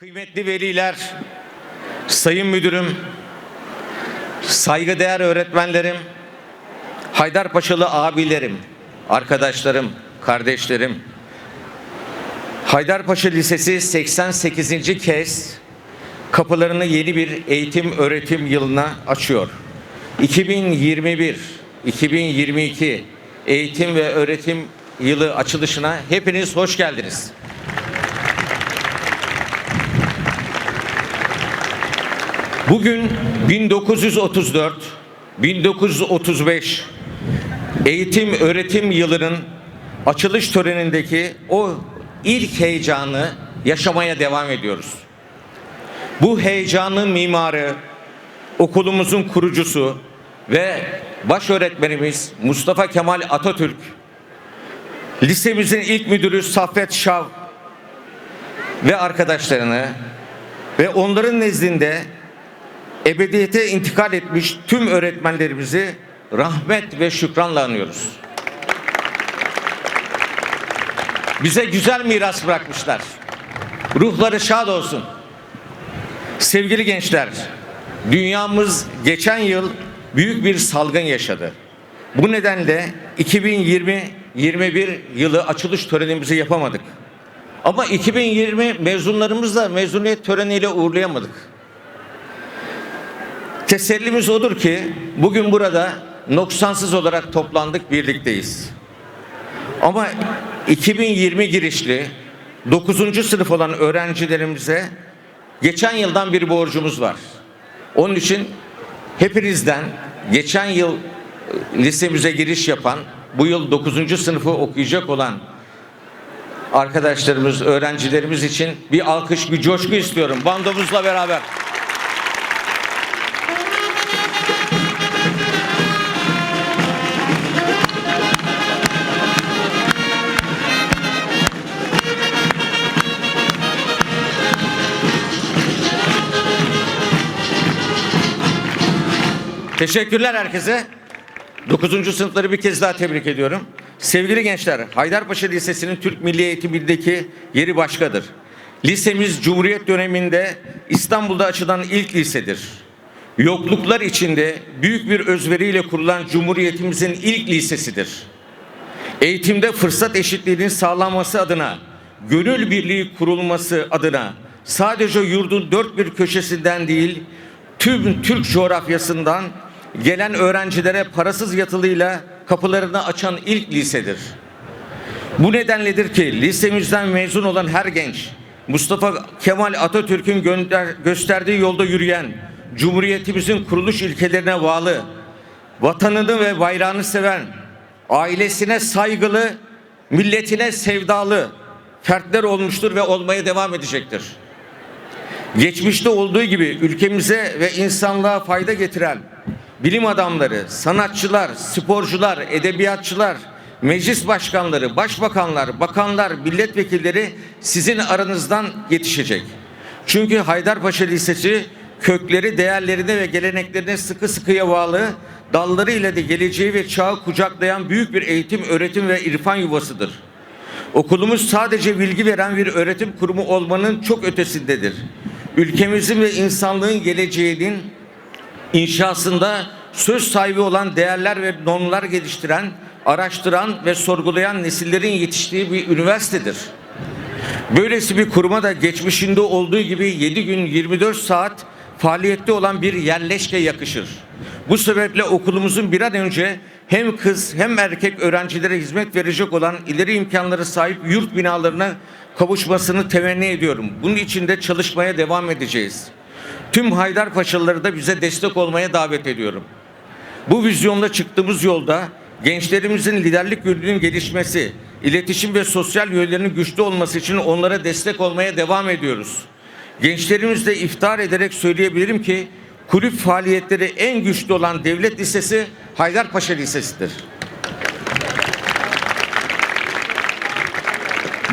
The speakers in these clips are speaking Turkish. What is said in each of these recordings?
Kıymetli veliler, sayın müdürüm, saygıdeğer öğretmenlerim, Haydarpaşalı abilerim, arkadaşlarım, kardeşlerim. Haydarpaşa Lisesi 88. kez kapılarını yeni bir eğitim öğretim yılına açıyor. 2021-2022 eğitim ve öğretim yılı açılışına hepiniz hoş geldiniz. Bugün 1934, 1935 eğitim öğretim yılının açılış törenindeki o ilk heyecanı yaşamaya devam ediyoruz. Bu heyecanın mimarı, okulumuzun kurucusu ve baş öğretmenimiz Mustafa Kemal Atatürk, lisemizin ilk müdürü Saffet Şav ve arkadaşlarını ve onların nezdinde ebediyete intikal etmiş tüm öğretmenlerimizi rahmet ve şükranla anıyoruz. Bize güzel miras bırakmışlar. Ruhları şad olsun. Sevgili gençler, dünyamız geçen yıl büyük bir salgın yaşadı. Bu nedenle 2020-21 yılı açılış törenimizi yapamadık. Ama 2020 mezunlarımız da mezuniyet töreniyle uğurlayamadık. Tesellimiz odur ki bugün burada noksansız olarak toplandık, birlikteyiz. Ama 2020 girişli 9. sınıf olan öğrencilerimize geçen yıldan bir borcumuz var. Onun için hepinizden geçen yıl e, lisemize giriş yapan, bu yıl 9. sınıfı okuyacak olan arkadaşlarımız, öğrencilerimiz için bir alkış, bir coşku istiyorum. Bandomuzla beraber. Teşekkürler herkese. 9. sınıfları bir kez daha tebrik ediyorum. Sevgili gençler, Haydarpaşa Lisesi'nin Türk Milli Eğitimindeki yeri başkadır. Lisemiz Cumhuriyet döneminde İstanbul'da açılan ilk lisedir. Yokluklar içinde büyük bir özveriyle kurulan Cumhuriyetimizin ilk lisesidir. Eğitimde fırsat eşitliğinin sağlanması adına, gönül birliği kurulması adına sadece yurdun dört bir köşesinden değil, tüm Türk coğrafyasından gelen öğrencilere parasız yatılıyla kapılarını açan ilk lisedir. Bu nedenledir ki lisemizden mezun olan her genç Mustafa Kemal Atatürk'ün gösterdiği yolda yürüyen, Cumhuriyetimizin kuruluş ilkelerine bağlı, vatanını ve bayrağını seven, ailesine saygılı, milletine sevdalı fertler olmuştur ve olmaya devam edecektir. Geçmişte olduğu gibi ülkemize ve insanlığa fayda getiren bilim adamları, sanatçılar, sporcular, edebiyatçılar, meclis başkanları, başbakanlar, bakanlar, milletvekilleri sizin aranızdan yetişecek. Çünkü Haydarpaşa Lisesi kökleri, değerlerine ve geleneklerine sıkı sıkıya bağlı, dallarıyla da geleceği ve çağı kucaklayan büyük bir eğitim, öğretim ve irfan yuvasıdır. Okulumuz sadece bilgi veren bir öğretim kurumu olmanın çok ötesindedir. Ülkemizin ve insanlığın geleceğinin inşasında söz sahibi olan değerler ve normlar geliştiren, araştıran ve sorgulayan nesillerin yetiştiği bir üniversitedir. Böylesi bir kuruma da geçmişinde olduğu gibi 7 gün 24 saat faaliyette olan bir yerleşke yakışır. Bu sebeple okulumuzun bir an önce hem kız hem erkek öğrencilere hizmet verecek olan ileri imkanları sahip yurt binalarına kavuşmasını temenni ediyorum. Bunun için de çalışmaya devam edeceğiz. Tüm Haydarpaşalıları da bize destek olmaya davet ediyorum. Bu vizyonla çıktığımız yolda gençlerimizin liderlik yönünün gelişmesi, iletişim ve sosyal yönlerinin güçlü olması için onlara destek olmaya devam ediyoruz. Gençlerimizle iftar ederek söyleyebilirim ki kulüp faaliyetleri en güçlü olan devlet lisesi Haydarpaşa Lisesi'dir.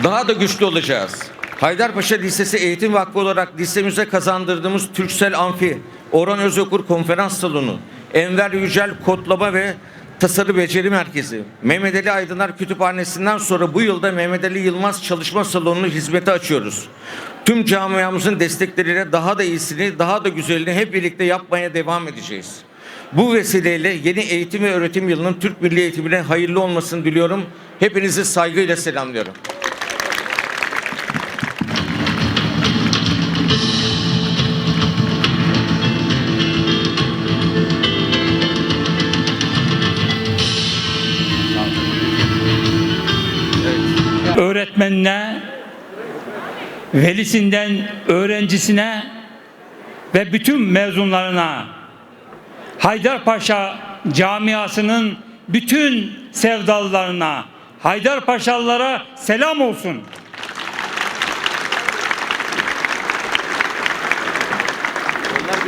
Daha da güçlü olacağız. Haydarpaşa Lisesi Eğitim Vakfı olarak lisemize kazandırdığımız Türksel Amfi, Orhan Özokur Konferans Salonu, Enver Yücel Kodlama ve Tasarı Beceri Merkezi, Mehmet Ali Aydınlar Kütüphanesi'nden sonra bu yılda Mehmet Ali Yılmaz Çalışma Salonu'nu hizmete açıyoruz. Tüm camiamızın destekleriyle daha da iyisini, daha da güzelini hep birlikte yapmaya devam edeceğiz. Bu vesileyle yeni eğitim ve öğretim yılının Türk Milli Eğitimine hayırlı olmasını diliyorum. Hepinizi saygıyla selamlıyorum. Öğretmenine, velisinden öğrencisine ve bütün mezunlarına Haydarpaşa camiasının bütün sevdalılarına, Haydarpaşalılara selam olsun.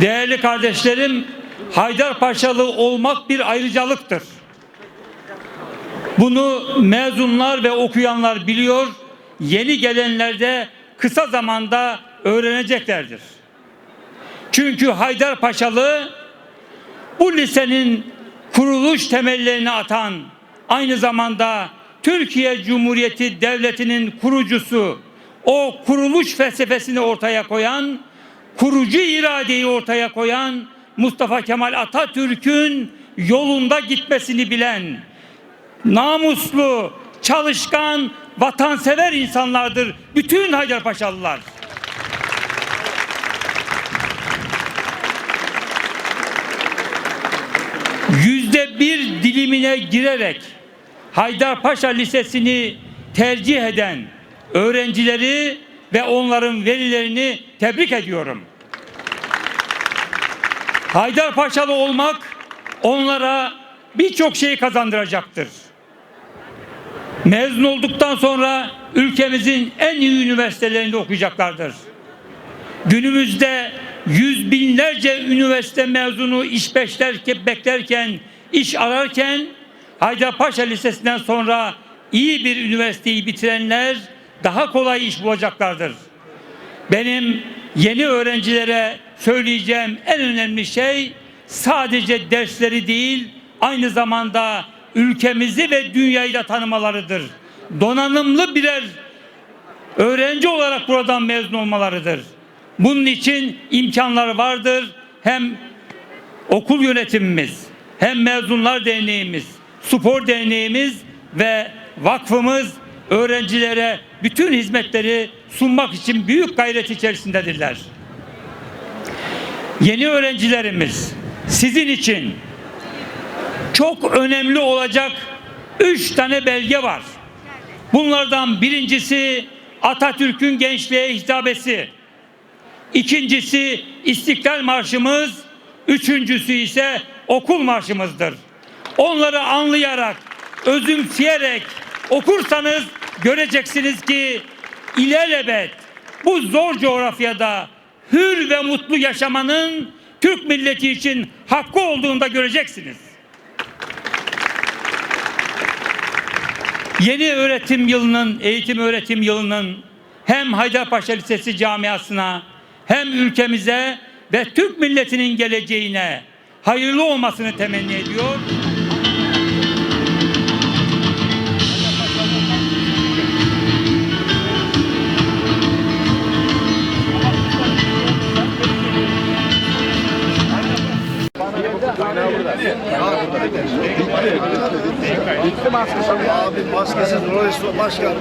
Değerli kardeşlerim, Haydarpaşalı olmak bir ayrıcalıktır. Bunu mezunlar ve okuyanlar biliyor. Yeni gelenler de kısa zamanda öğreneceklerdir. Çünkü Haydarpaşalı bu lisenin kuruluş temellerini atan, aynı zamanda Türkiye Cumhuriyeti Devleti'nin kurucusu, o kuruluş felsefesini ortaya koyan, kurucu iradeyi ortaya koyan Mustafa Kemal Atatürk'ün yolunda gitmesini bilen, namuslu, çalışkan, vatansever insanlardır bütün Haydarpaşalılar. Yüzde bir dilimine girerek Haydarpaşa Lisesi'ni tercih eden öğrencileri ve onların velilerini tebrik ediyorum. Haydarpaşalı olmak onlara birçok şey kazandıracaktır. Mezun olduktan sonra ülkemizin en iyi üniversitelerinde okuyacaklardır. Günümüzde yüz binlerce üniversite mezunu iş beklerken, beklerken, iş ararken Haydarpaşa Lisesi'nden sonra iyi bir üniversiteyi bitirenler daha kolay iş bulacaklardır. Benim yeni öğrencilere söyleyeceğim en önemli şey sadece dersleri değil, aynı zamanda ülkemizi ve dünyayı da tanımalarıdır. Donanımlı birer öğrenci olarak buradan mezun olmalarıdır. Bunun için imkanlar vardır. Hem okul yönetimimiz, hem mezunlar derneğimiz, spor derneğimiz ve vakfımız öğrencilere bütün hizmetleri sunmak için büyük gayret içerisindedirler. Yeni öğrencilerimiz sizin için çok önemli olacak üç tane belge var. Bunlardan birincisi Atatürk'ün gençliğe hitabesi. İkincisi İstiklal Marşımız. Üçüncüsü ise okul marşımızdır. Onları anlayarak, özümseyerek okursanız göreceksiniz ki ilelebet bu zor coğrafyada hür ve mutlu yaşamanın Türk milleti için hakkı olduğunu da göreceksiniz. Yeni öğretim yılının, eğitim öğretim yılının hem Haydarpaşa Lisesi camiasına hem ülkemize ve Türk milletinin geleceğine hayırlı olmasını temenni ediyor. Abi maskesiz Rolls başkan.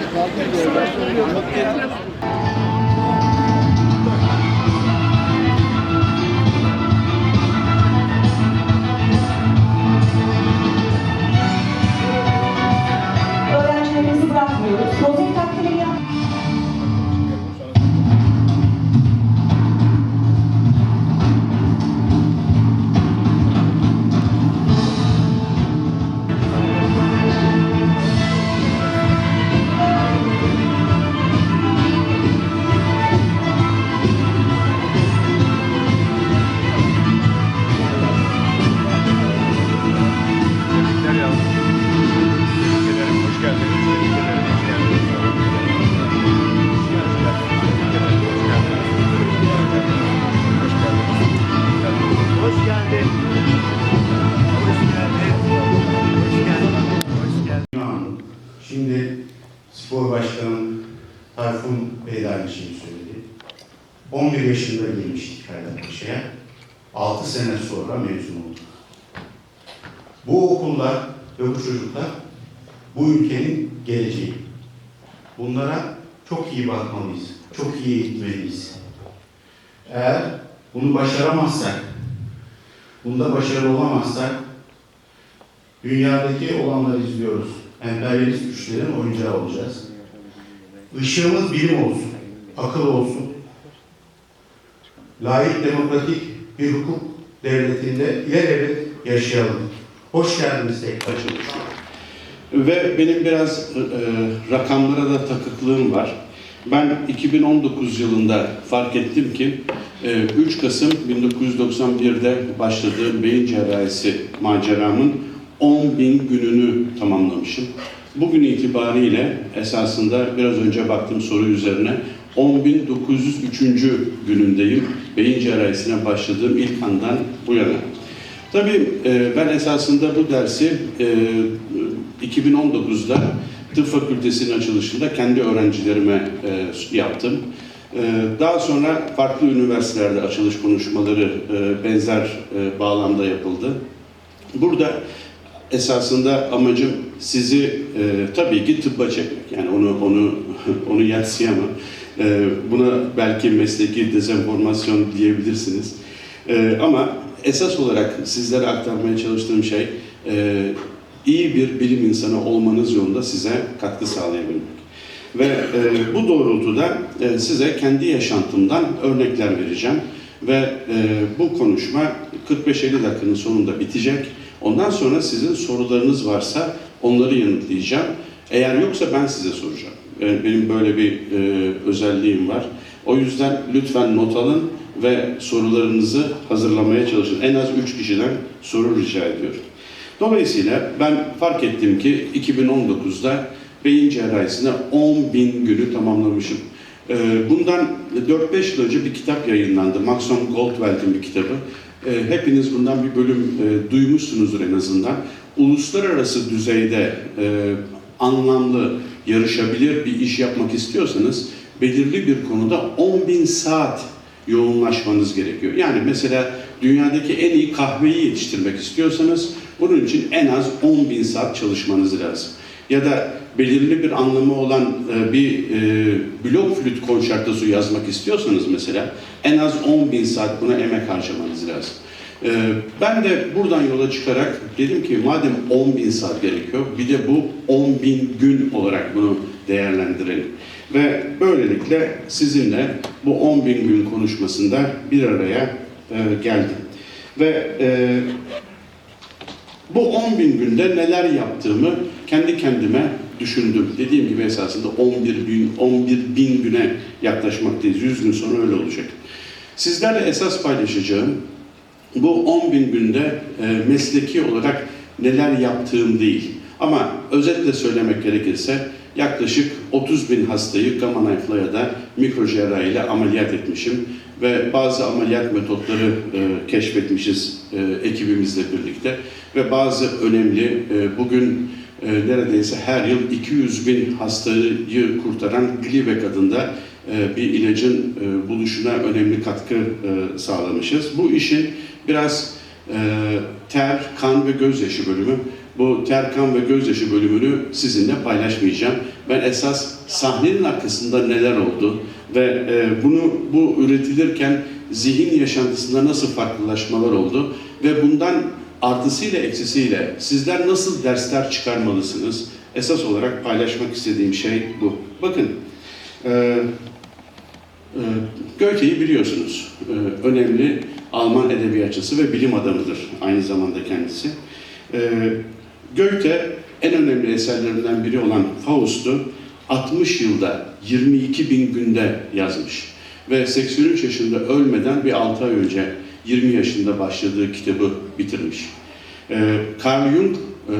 Bakanım Tayfun Bey de aynı şeyi söyledi. 11 yaşında girmiştik Haydarpaşa'ya. 6 sene sonra mezun olduk. Bu okullar ve bu çocuklar bu ülkenin geleceği. Bunlara çok iyi bakmalıyız, çok iyi eğitmeliyiz. Eğer bunu başaramazsak, bunda başarılı olamazsak, dünyadaki olanları izliyoruz. Emperyalist güçlerin oyuncağı olacağız. Işığımız bilim olsun, akıl olsun. Layık, demokratik bir hukuk devletinde ileride yaşayalım. Hoş geldiniz tekrar. Ve benim biraz e, rakamlara da takıklığım var. Ben 2019 yılında fark ettim ki e, 3 Kasım 1991'de başladığım beyin cerrahisi maceramın 10 bin gününü tamamlamışım. Bugün itibariyle esasında biraz önce baktığım soru üzerine 10.903. günündeyim. Beyin cerrahisine başladığım ilk andan bu yana. Tabii e, ben esasında bu dersi e, 2019'da tıp fakültesinin açılışında kendi öğrencilerime e, yaptım. E, daha sonra farklı üniversitelerde açılış konuşmaları e, benzer e, bağlamda yapıldı. Burada esasında amacım sizi e, tabii ki tıbba çekmek. Yani onu onu onu yatsıyamam. E, buna belki mesleki dezenformasyon diyebilirsiniz. E, ama esas olarak sizlere aktarmaya çalıştığım şey e, iyi bir bilim insanı olmanız yolunda size katkı sağlayabilmek. Ve e, bu doğrultuda e, size kendi yaşantımdan örnekler vereceğim. Ve e, bu konuşma 45-50 dakikanın sonunda bitecek. Ondan sonra sizin sorularınız varsa onları yanıtlayacağım. Eğer yoksa ben size soracağım. E, benim böyle bir e, özelliğim var. O yüzden lütfen not alın ve sorularınızı hazırlamaya çalışın. En az 3 kişiden soru rica ediyorum. Dolayısıyla ben fark ettim ki 2019'da beyin cerrahisine 10 bin günü tamamlamışım. Ee, Bundan 4-5 yıl önce bir kitap yayınlandı. Maxon Goldwell'in bir kitabı. Ee, Hepiniz bundan bir bölüm e, duymuşsunuzdur en azından. Uluslararası düzeyde e, anlamlı, yarışabilir bir iş yapmak istiyorsanız belirli bir konuda 10 bin saat yoğunlaşmanız gerekiyor. Yani mesela dünyadaki en iyi kahveyi yetiştirmek istiyorsanız bunun için en az 10 bin saat çalışmanız lazım. Ya da belirli bir anlamı olan e, bir e, blok flüt konçertosu yazmak istiyorsanız mesela en az 10 bin saat buna emek harcamanız lazım. E, ben de buradan yola çıkarak dedim ki madem 10 bin saat gerekiyor bir de bu 10 bin gün olarak bunu değerlendirelim. Ve böylelikle sizinle bu 10 bin gün konuşmasında bir araya geldim. Ve bu 10 bin günde neler yaptığımı kendi kendime düşündüm. Dediğim gibi esasında 11 bin, 11 bin güne yaklaşmaktayız. 100 gün sonra öyle olacak. Sizlerle esas paylaşacağım bu 10 bin günde e, mesleki olarak neler yaptığım değil. Ama özetle söylemek gerekirse yaklaşık 30 bin hastayı gamma knife'la ya da mikrocerrahi ile ameliyat etmişim ve bazı ameliyat metotları e, keşfetmişiz e, ekibimizle birlikte ve bazı önemli e, bugün e, neredeyse her yıl 200 bin hastayı kurtaran Glivec adında e, bir ilacın e, buluşuna önemli katkı e, sağlamışız. Bu işin biraz e, ter, kan ve gözyaşı bölümü. Bu ter, kan ve gözyaşı bölümünü sizinle paylaşmayacağım. Ben esas sahnenin arkasında neler oldu ve e, bunu bu üretilirken zihin yaşantısında nasıl farklılaşmalar oldu ve bundan artısıyla eksisiyle sizler nasıl dersler çıkarmalısınız? Esas olarak paylaşmak istediğim şey bu. Bakın, e, e, Goethe'yi biliyorsunuz. E, önemli Alman edebiyatçısı ve bilim adamıdır aynı zamanda kendisi. E, Goethe en önemli eserlerinden biri olan Faust'u 60 yılda 22 bin günde yazmış. Ve 83 yaşında ölmeden bir 6 ay önce 20 yaşında başladığı kitabı bitirmiş. E, Carl Jung e,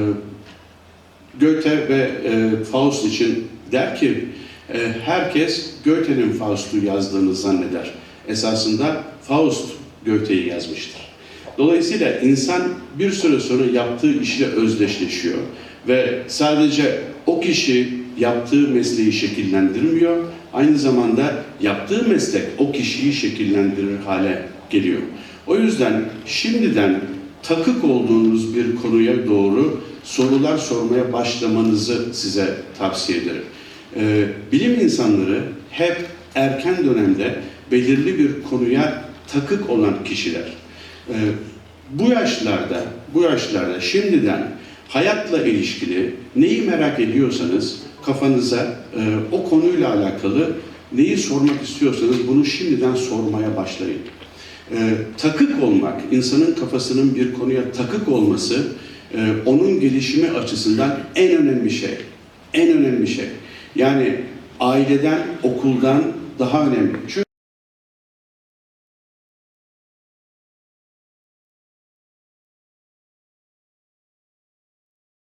Goethe ve e, Faust için der ki e, herkes Goethe'nin Faust'u yazdığını zanneder. Esasında Faust Goethe'yi yazmıştır. Dolayısıyla insan bir süre sonra yaptığı işle özdeşleşiyor ve sadece o kişi yaptığı mesleği şekillendirmiyor. Aynı zamanda yaptığı meslek o kişiyi şekillendirir hale geliyor. O yüzden şimdiden takık olduğunuz bir konuya doğru sorular sormaya başlamanızı size tavsiye ederim. Ee, bilim insanları hep erken dönemde belirli bir konuya takık olan kişiler. Ee, bu yaşlarda, bu yaşlarda şimdiden hayatla ilişkili neyi merak ediyorsanız kafanıza e, o konuyla alakalı neyi sormak istiyorsanız bunu şimdiden sormaya başlayın. Ee, takık olmak, insanın kafasının bir konuya takık olması e, onun gelişimi açısından en önemli şey. En önemli şey. Yani aileden, okuldan daha önemli. Çünkü